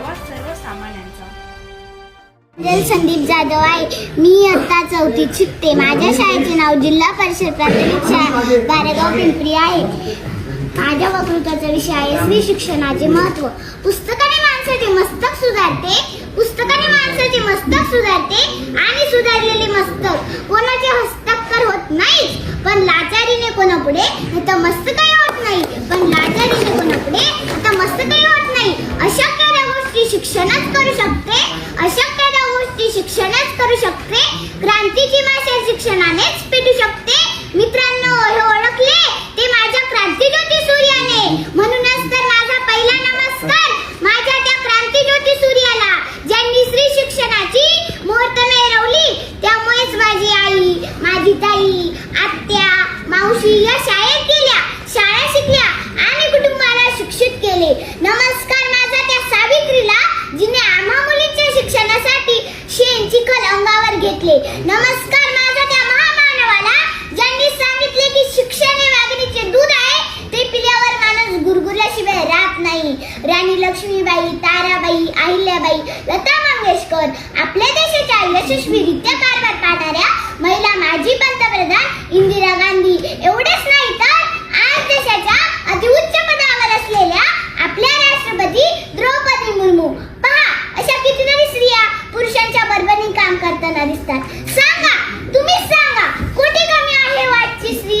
आवाज सर्वसामान्यांचा जल संदीप जाधव आहे. मी आता चौथीत शिकते. माझ्या शाळेचे नाव जिल्हा परिषद प्राथमिक शाळा पिंपरी आहे. माझ्या वक्तृत्वाचा विषय आहे. स्त्री शिक्षणाचे महत्त्व. पुस्तकाने माणसाचे मस्तक सुधारते पुस्तकाने माणसाचे मस्तक सुधारते आणि सुधारलेले मस्तक कोणाचे हस्ताक्षर होत नाही पण लाचारीने कोणापुढे तर मस्तकही होत नाही पण लाचारीने कोणापुढे तर मस्तकही होत नाही अशक्य त्या गोष्टी शिक्षणच करू शकते अशक्य गोष्टी शिक्षणच करू शकते क्रांतीची भाषा शिक्षणानेच पेटू शकते. मित्रांनो हे ओळखले? ते माझ्या क्रांतीज्योती सूर्याने. म्हणूनच तर माझा पहिला नमस्कार माझ्या त्या क्रांतीज्योती सूर्याला ज्यांनी स्त्री शिक्षणाची मुहूर्त मिळवली. त्यामुळेच माझी आई माझी ताई आत्या मावशी या शाळेत गेल्या. शाळा शिकल्या आणि कुटुंबाला शिक्षित केले. नमस्कार माझा त्या महामानवाला ज्यांनी सांगितले की शिक्षण हे वाघिणीचे दूध आहे ते पिल्यावर माणूस गुरगुरल्याशिवाय राहत नाही. राणी लक्ष्मीबाई ताराबाई अहिल्याबाई लता मंगेशकर आपल्या देशाच्या यशस्वीरित्या कारभार पाहणाऱ्या महिला माजी पंतप्रधान इंदिरा गांधी एवढे नाही तर आज देशाच्या अतिउच्च पदावर असलेल्या आपल्या राष्ट्रपती द्रौपदी मुर्मू पहा अशा कितीतरी स्त्रिया पुरुषांच्या बरोबरीने काम करताना दिसतात सांगा तुम्हीच सांगा कुठे कमी आहे वाटची स्त्री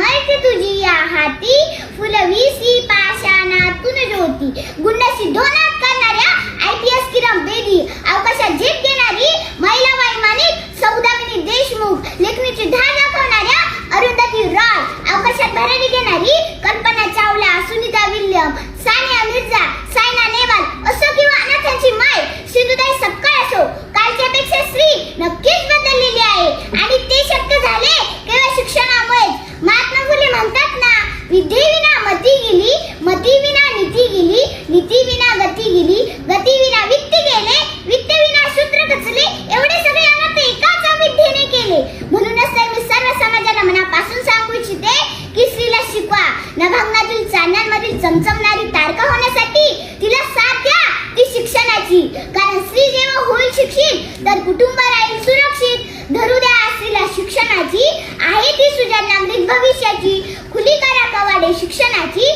सामर्थ्य तुझी या हाती. फुलवीसी पाषाणातून ज्योती गुंड सिद्धोनाथ करणाऱ्या I P S Kiran Bedi अवकाशात झेप घेणारी महिला शिक्षणाची कारण स्त्री जेव्हा होईल शिक्षित तर कुटुंब राहील सुरक्षित धरू द्या स्त्रीला शिक्षणाची आहे ती सुजाण नागरिक. भविष्याची खुली करा कवाडे शिक्षणाची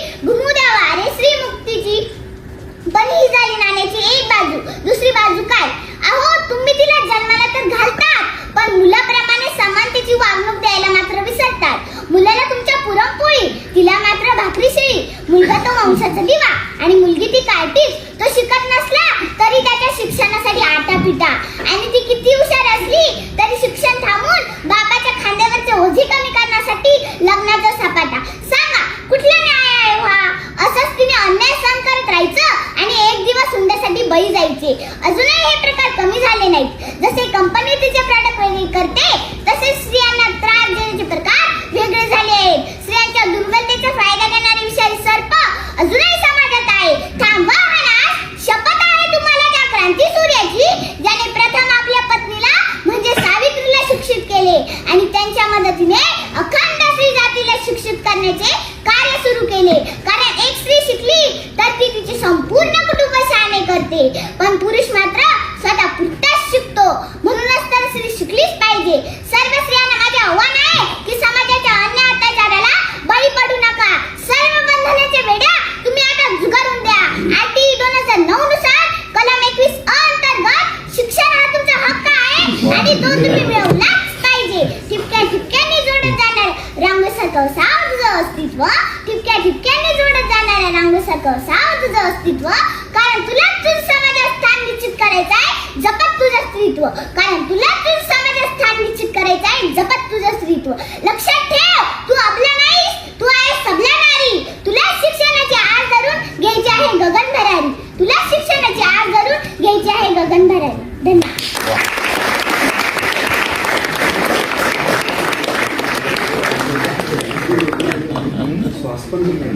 शिक्षणासाठी आटा आणि ती किती हुशार असली तरी शिक्षण थांबून बाबाच्या खांद्यावरचे ओझे कमी करण्यासाठी लग्नाचा सपाटा. सांगा कुठला न्याय आहे हा? असंच तिने अन्याय सहन करत राहायचं आणि एक दिवस हुंड्यासाठी बळी जायचे. अजूनही हे प्रकार कमी झाले नाहीत. जसे कंपनी तिचे प्रॉडक्ट करते तसेच स्त्री आणि तो तुम्ही मिळवलाच पाहिजे. ठिपक्या ठिपक्याने जोडत जाणार रांगसारखं साव तुझं अस्तित्व ठिपक्या ठिपक्याने जोडत जाणार रांगसारखं साव तुझं अस्तित्व कारण तुला तुझ समाजात स्थान निश्चित करायचं आहे जपत तुझं अस्तित्व. कारण तुला तुझ समाजात स्थान निश्चित करायचं आहे जपत तुझं अस्तित्व.